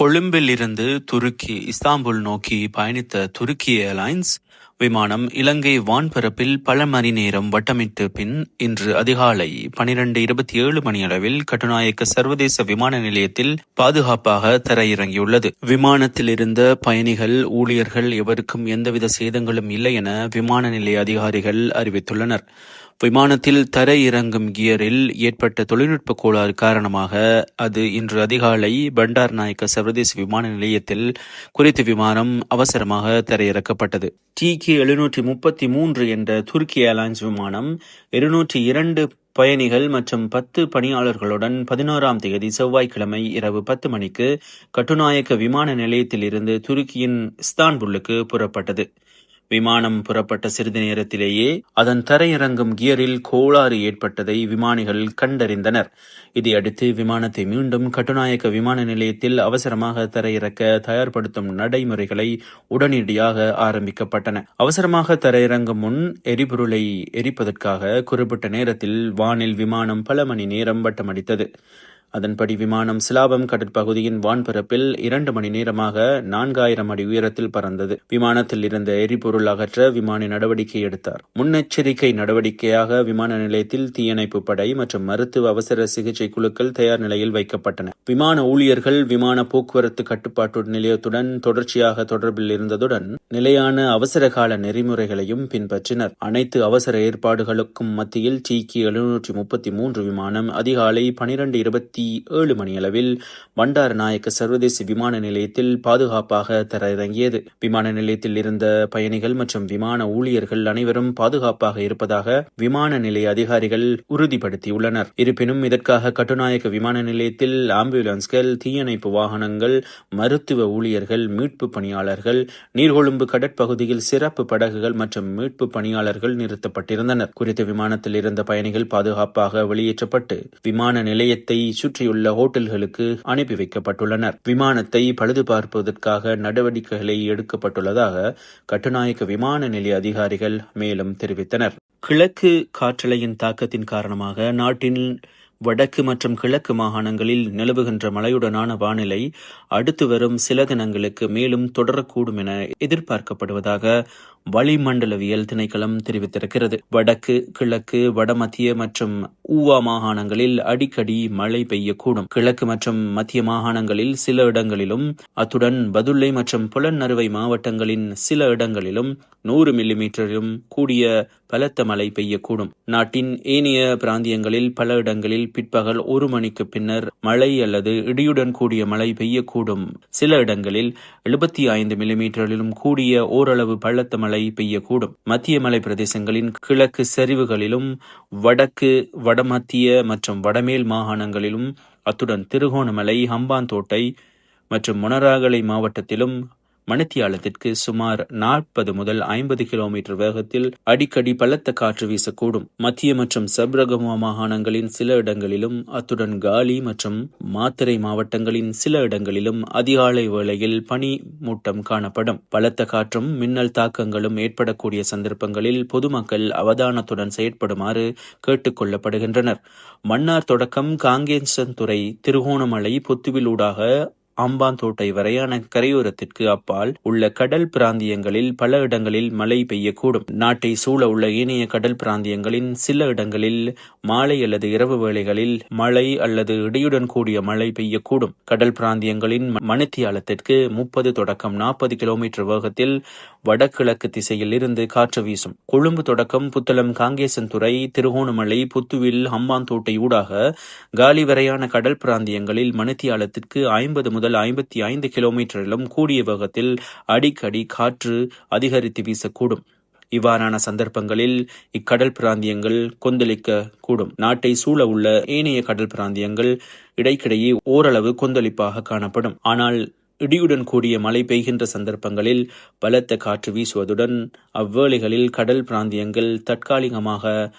கொழும்பில் இருந்து துருக்கி இஸ்தாம்புல் நோக்கி பயணித்த துருக்கி ஏர்லைன்ஸ் விமானம் இலங்கை வான்பரப்பில் பல மணி நேரம் வட்டமிட்டு பின் இன்று அதிகாலை பனிரெண்டு இருபத்தி ஏழு மணியளவில் கட்டுநாயக்க சர்வதேச விமான நிலையத்தில் பாதுகாப்பாக தரையிறங்கியுள்ளது. விமானத்தில் இருந்த பயணிகள் ஊழியர்கள் எவருக்கும் எந்தவித சேதங்களும் இல்லை என விமான நிலைய அதிகாரிகள் அறிவித்துள்ளனர். விமானத்தில் தர இறங்கும் கியரில் ஏற்பட்ட தொழில்நுட்ப கோளாறு காரணமாக அது இன்று அதிகாலை பண்டார் நாயக்க சர்வதேச விமான நிலையத்தில் குறித்த விமானம் அவசரமாக தரையிறக்கப்பட்டது. டி கே எழுநூற்றி முப்பத்தி மூன்று என்ற துருக்கி ஏர்லைன்ஸ் விமானம் இருநூற்றி இரண்டு பயணிகள் மற்றும் பத்து பணியாளர்களுடன் பதினோராம் தேதி செவ்வாய்க்கிழமை இரவு பத்து மணிக்கு கட்டுநாயக்க விமான நிலையத்தில் இருந்து துருக்கியின் இஸ்தான்புல்லுக்கு புறப்பட்டது. விமானம் புறப்பட்ட சிறிது நேரத்திலேயே அதன் தரையிறங்கும் கியரில் கோளாறு ஏற்பட்டதை விமானிகள் கண்டறிந்தனர். இதையடுத்து விமானத்தை மீண்டும் கட்டுநாயக்க விமான நிலையத்தில் அவசரமாக தரையிறக்க தயார்படுத்தும் நடைமுறைகளை உடனடியாக ஆரம்பிக்கப்பட்டன. அவசரமாக தரையிறங்கும் முன் எரிபொருளை எரிப்பதற்காக குறிப்பிட்ட நேரத்தில் வானில் விமானம் பல மணி நேரம் வட்டமடித்தது. அதன்படி விமானம் சிலாபம் கடற்பகுதியின் வான்பரப்பில் இரண்டு மணி நேரமாக நான்காயிரம் அடி உயரத்தில் பறந்தது. விமானத்தில் இருந்த எரிபொருள் அகற்ற விமானி நடவடிக்கை எடுத்தார். முன்னெச்சரிக்கை நடவடிக்கையாக விமான நிலையத்தில் தீயணைப்பு படை மற்றும் மருத்துவ அவசர சிகிச்சை குழுக்கள் தயார் நிலையில் வைக்கப்பட்டன. விமான ஊழியர்கள் விமான போக்குவரத்து கட்டுப்பாட்டு நிலையத்துடன் தொடர்ச்சியாக தொடர்பில் இருந்ததுடன் நிலையான அவசர கால நெறிமுறைகளையும் பின்பற்றினர். அனைத்து அவசர ஏற்பாடுகளுக்கும் மத்தியில் டிகி எழுநூற்றி முப்பத்தி மூன்று விமானம் அதிகாலை பனிரெண்டு இருபத்தி ஏழு மணியளவில் பண்டார நாயக்க சர்வதேச விமான நிலையத்தில் பாதுகாப்பாக தரையிறங்கியது. விமான நிலையத்தில் இருந்த பயணிகள் மற்றும் விமான ஊழியர்கள் அனைவரும் பாதுகாப்பாக இருப்பதாக விமான நிலைய அதிகாரிகள் உறுதிப்படுத்தியுள்ளனர். இருப்பினும் இதற்காக கட்டுநாயக்க விமான நிலையத்தில் ஆம்புலன்ஸ்கள் தீயணைப்பு வாகனங்கள் மருத்துவ ஊழியர்கள் மீட்பு பணியாளர்கள் நீர்கொழும்பு கடற்பகுதியில் சிறப்பு படகுகள் மற்றும் மீட்பு பணியாளர்கள் நிறுத்தப்பட்டிருந்தனர். குறித்த விமானத்தில் இருந்த பயணிகள் பாதுகாப்பாக வெளியேற்றப்பட்டு விமான நிலையத்தை சுற்றியுள்ள ஹோட்டல்களுக்கு அனுப்பி வைக்கப்பட்டுள்ளனர். விமானத்தை பழுது பார்ப்பதற்காக நடவடிக்கைகளை எடுக்கப்பட்டுள்ளதாக கட்டுநாயக்க விமான நிலைய அதிகாரிகள் மேலும் தெரிவித்தனர். கிழக்கு காற்றலையின் தாக்கத்தின் காரணமாக நாட்டின் வடக்கு மற்றும் கிழக்கு மாகாணங்களில் நிலவுகின்ற மழையுடனான வானிலை அடுத்து வரும் சில தினங்களுக்கு மேலும் தொடரக்கூடும் என எதிர்பார்க்கப்படுவதாக வளிமண்டலவியல் திணைக்களம் தெரிவித்திருக்கிறது. வடக்கு கிழக்கு வடமத்திய மற்றும் ஊவா மாகாணங்களில் அடிக்கடி மழை பெய்யக்கூடும். கிழக்கு மற்றும் மத்திய மாகாணங்களில் சில இடங்களிலும் அத்துடன் பதுள்ளை மற்றும் புலன்னறுவை மாவட்டங்களின் சில இடங்களிலும் நூறு மில்லிமீட்டரிலும் கூடிய பலத்த மழை பெய்யக்கூடும். நாட்டின் ஏனைய பிராந்தியங்களில் பல இடங்களில் பிற்பகல் ஒரு மணிக்கு பின்னர் மழை அல்லது இடியுடன் கூடிய மழை பெய்யக்கூடும். சில இடங்களில் எழுபத்தி ஐந்து மில்லிமீட்டரிலும் கூடிய ஓரளவு பள்ளத்த மழை பெய்யக்கூடும். மத்திய மலை பிரதேசங்களின் கிழக்கு சரிவுகளிலும் வடக்கு வடமத்திய மற்றும் வடமேல் மாகாணங்களிலும் அத்துடன் திருகோணமலை ஹம்பாந்தோட்டை மற்றும் மொனராகலை மாவட்டத்திலும் மணித்தியாலத்திற்கு சுமார் நாற்பது முதல் ஐம்பது கிலோமீட்டர் வேகத்தில் அடிக்கடி பலத்த காற்று வீசக்கூடும். மத்திய மற்றும் சப்ரகமுவா மாகாணங்களின் சில இடங்களிலும் அத்துடன் காலி மற்றும் மாத்திரை மாவட்டங்களின் சில இடங்களிலும் அதிகாலை வேளையில் பனி மூட்டம் காணப்படும். பலத்த காற்றும் மின்னல் தாக்கங்களும் ஏற்படக்கூடிய சந்தர்ப்பங்களில் பொதுமக்கள் அவதானத்துடன் செயற்படுமாறு கேட்டுக் கொள்ளப்படுகின்றனர். மன்னார் தொடக்கம் காங்கேசன்துறை திருகோணமலை புத்துவிலூடாக அம்பாந்தோட்டை வரையான கரையோரத்திற்கு அப்பால் உள்ள கடல் பிராந்தியங்களில் பல இடங்களில் மழை பெய்யக்கூடும். நாட்டை சூழ உள்ள ஏனைய கடல் பிராந்தியங்களின் சில இடங்களில் மாலை அல்லது இரவு வேளைகளில் மழை அல்லது இடியுடன் கூடிய மழை பெய்யக்கூடும். கடல் பிராந்தியங்களின் மணித்தியாலத்திற்கு முப்பது தொடக்கம் நாற்பது கிலோமீட்டர் வேகத்தில் வடகிழக்கு திசையில் இருந்து காற்று வீசும். கொழும்பு தொடக்கம் புத்தளம் காங்கேசன்துறை திருகோணமலை புத்துவில் ஹம்பாந்தோட்டை ஊடாக காலி வரையான கடல் பிராந்தியங்களில் மணித்தியாலத்திற்கு ஐம்பது முதல் முதல் ஐம்பத்தி ஐந்து கிலோமீட்டரிலும் கூடிய வேகத்தில் அடிக்கடி காற்று அதிகரித்து வீசக்கூடும். இவ்வாறான சந்தர்ப்பங்களில் இக்கடல் பிராந்தியங்கள் கொந்தளிக்க கூடும். நாட்டை சூழ உள்ள ஏனைய கடல் பிராந்தியங்கள் இடைக்கிடையே ஓரளவு கொந்தளிப்பாக காணப்படும். ஆனால் இடியுடன் கூடிய மழை பெய்கின்ற சந்தர்ப்பங்களில் பலத்த காற்று வீசுவதுடன் அவ்வேளைகளில் கடல் பிராந்தியங்கள் தற்காலிகமாக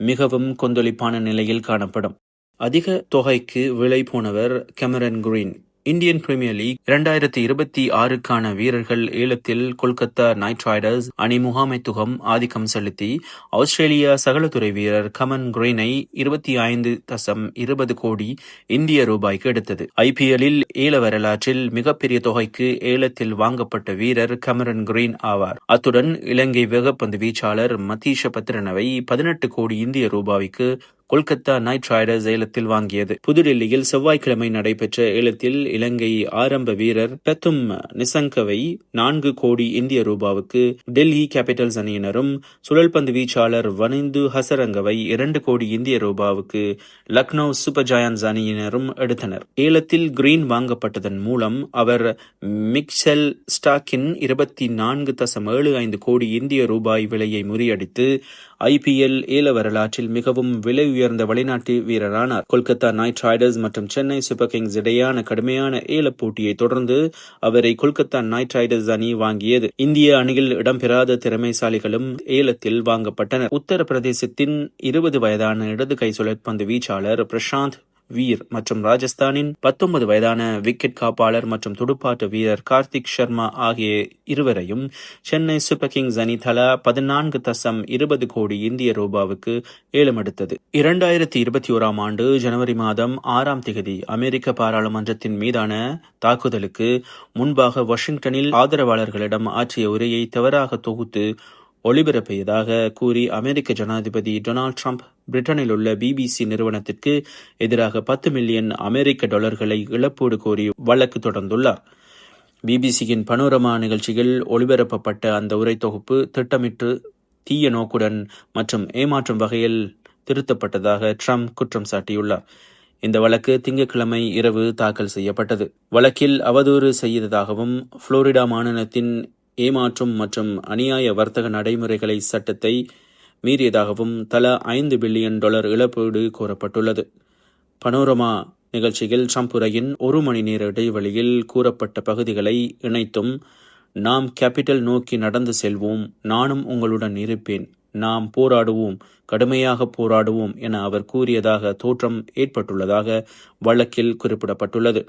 மிகவும் கொந்தளிப்பான நிலையில் காணப்படும். அதிக தொகைக்கு விலை போனவர் Cameron Green. Indian Premier League இரண்டாயிரத்தி இருபத்தி ஆறுக்கான வீரர்கள் ஏலத்தில் கொல்கத்தா நைட் ரைடர்ஸ் அணி முகாமைத்துவம் ஆதிக்கம் செலுத்தி ஆஸ்திரேலியா சகலத்துறை வீரர் கமன் கிரீனை இருபத்தி ஐந்து தசம் இருபது கோடி இந்திய ரூபாய்க்கு எடுத்தது. ஐபிஎல்லில் ஏல வரலாற்றில் மிகப்பெரிய தொகைக்கு ஏலத்தில் வாங்கப்பட்ட வீரர் கமரன் கிரீன் ஆவார். அத்துடன் இலங்கை வேகப்பந்து வீச்சாளர் மதீஷ பத்ரனவை பதினெட்டு கோடி இந்திய ரூபாய்க்கு கொல்கத்தா நைட் ரைடர்ஸ் ஏலத்தில் வாங்கியது. புதுடில்லியில் செவ்வாய்க்கிழமை நடைபெற்ற ஏலத்தில் இலங்கை ஆரம்ப வீரர் பெத்தும் நிசங்கவை நான்கு கோடி இந்திய ரூபாவுக்கு டெல்லி கேபிட்டல்ஸ் அணியினரும் சுழல்பந்து வீச்சாளர் வனிந்து ஹசரங்கவை இரண்டு கோடி இந்திய ரூபாவுக்கு லக்னோ சூப்பர் ஜாயன்ஸ் அணியினரும் எடுத்தனர். ஏலத்தில் கிரீன் வாங்கப்பட்டதன் மூலம் அவர் மிக்செல் ஸ்டாக்கின் இருபத்தி நான்கு தசம் ஏழு ஐந்து கோடி இந்திய ரூபாய் விலையை முறியடித்து ஐபிஎல் ஏல வரலாற்றில் மிகவும் விலை உயர்ந்த வெளிநாட்டு வீரரானார். கொல்கத்தா நைட் ரைடர்ஸ் மற்றும் சென்னை சூப்பர் கிங்ஸ் இடையான கடுமையான ஏல போட்டியை தொடர்ந்து அவரை கொல்கத்தா நைட் ரைடர்ஸ் அணி வாங்கியது. இந்திய அணியில் இடம்பெறாத திறமைசாலிகளும் ஏலத்தில் வாங்கப்பட்டனர். உத்தரப்பிரதேசத்தின் இருபது வயதான இடது கை சுழற்பந்து வீச்சாளர் பிரசாந்த் வீர் மற்றும் ராஜஸ்தானின் பத்தொன்பது வயதான விக்கெட் காப்பாளர் மற்றும் துடுப்பாட்ட வீரர் கார்த்திக் சர்மா ஆகிய இருவரையும் சென்னை சூப்பர் கிங்ஸ் அணி தலா பதினான்கு தசம் இருபது கோடி இந்திய ரூபாவுக்கு ஏலமெடுத்தது. இரண்டாயிரத்தி இருபத்தி ஓராம் ஆண்டு ஜனவரி மாதம் ஆறாம் திகதி அமெரிக்க பாராளுமன்றத்தின் மீதான தாக்குதலுக்கு முன்பாக வாஷிங்டனில் ஆதரவாளர்களிடம் ஆற்றிய உரையை தவறாக தொகுத்து ஒளிபரப்பியதாக கூறி அமெரிக்க ஜனாதிபதி டொனால்ட் ட்ரம்ப் பிரிட்டனில் உள்ள பிபிசி நிறுவனத்திற்கு எதிராக பத்து மில்லியன் அமெரிக்க டாலர்களை இழப்பீடு கோரி வழக்கு தொடர்ந்துள்ளார். பிபிசியின் பனோரமா நிகழ்ச்சியில் ஒளிபரப்பப்பட்ட அந்த உரை தொகுப்பு திட்டமிட்டு தீய நோக்குடன் மற்றும் ஏமாற்றும் வகையில் திருத்தப்பட்டதாக ட்ரம்ப் குற்றம் சாட்டியுள்ளார். இந்த வழக்கு திங்கட்கிழமை இரவு தாக்கல் செய்யப்பட்டது. வழக்கில் அவதூறு செய்ததாகவும் புளோரிடா மாநிலத்தின் ஏமாற்றும் மற்றும் அநியாய வர்த்தக நடைமுறைகளை சட்டத்தை மீறியதாகவும் தலா ஐந்து பில்லியன் டாலர் இழப்பீடு கோரப்பட்டுள்ளது பனோரமா நிகழ்ச்சியில் ட்ரம்ப் உரையின் ஒரு மணி நேர இடைவெளியில் கூறப்பட்ட பகுதிகளை இணைத்தும் நாம் கேபிட்டல் நோக்கி நடந்து செல்வோம். நானும் உங்களுடன் இருப்பேன். நாம் போராடுவோம். கடுமையாக போராடுவோம் என அவர் கூறியதாக தோற்றம் ஏற்பட்டுள்ளதாக வழக்கில் குறிப்பிடப்பட்டுள்ளது.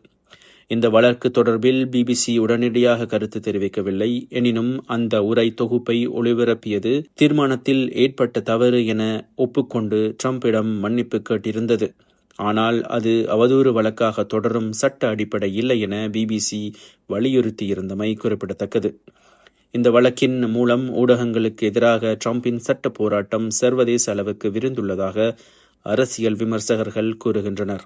இந்த வழக்கு தொடர்பில் பிபிசி உடனடியாக கருத்து தெரிவிக்கவில்லை. எனினும் அந்த உரை தொகுப்பை ஒளிபரப்பியது தீர்மானத்தில் ஏற்பட்ட தவறு என ஒப்புக்கொண்டு ட்ரம்பிடம் மன்னிப்பு கேட்டிருந்தது. ஆனால் அது அவதூறு வழக்காக தொடரும் சட்ட அடிப்படை இல்லை என பிபிசி வலியுறுத்தியிருந்தமை குறிப்பிடத்தக்கது. இந்த வழக்கின் மூலம் ஊடகங்களுக்கு எதிராக ட்ரம்பின் சட்ட போராட்டம் சர்வதேச அளவுக்கு விரிந்துள்ளதாக அரசியல் விமர்சகர்கள் கூறுகின்றனர்.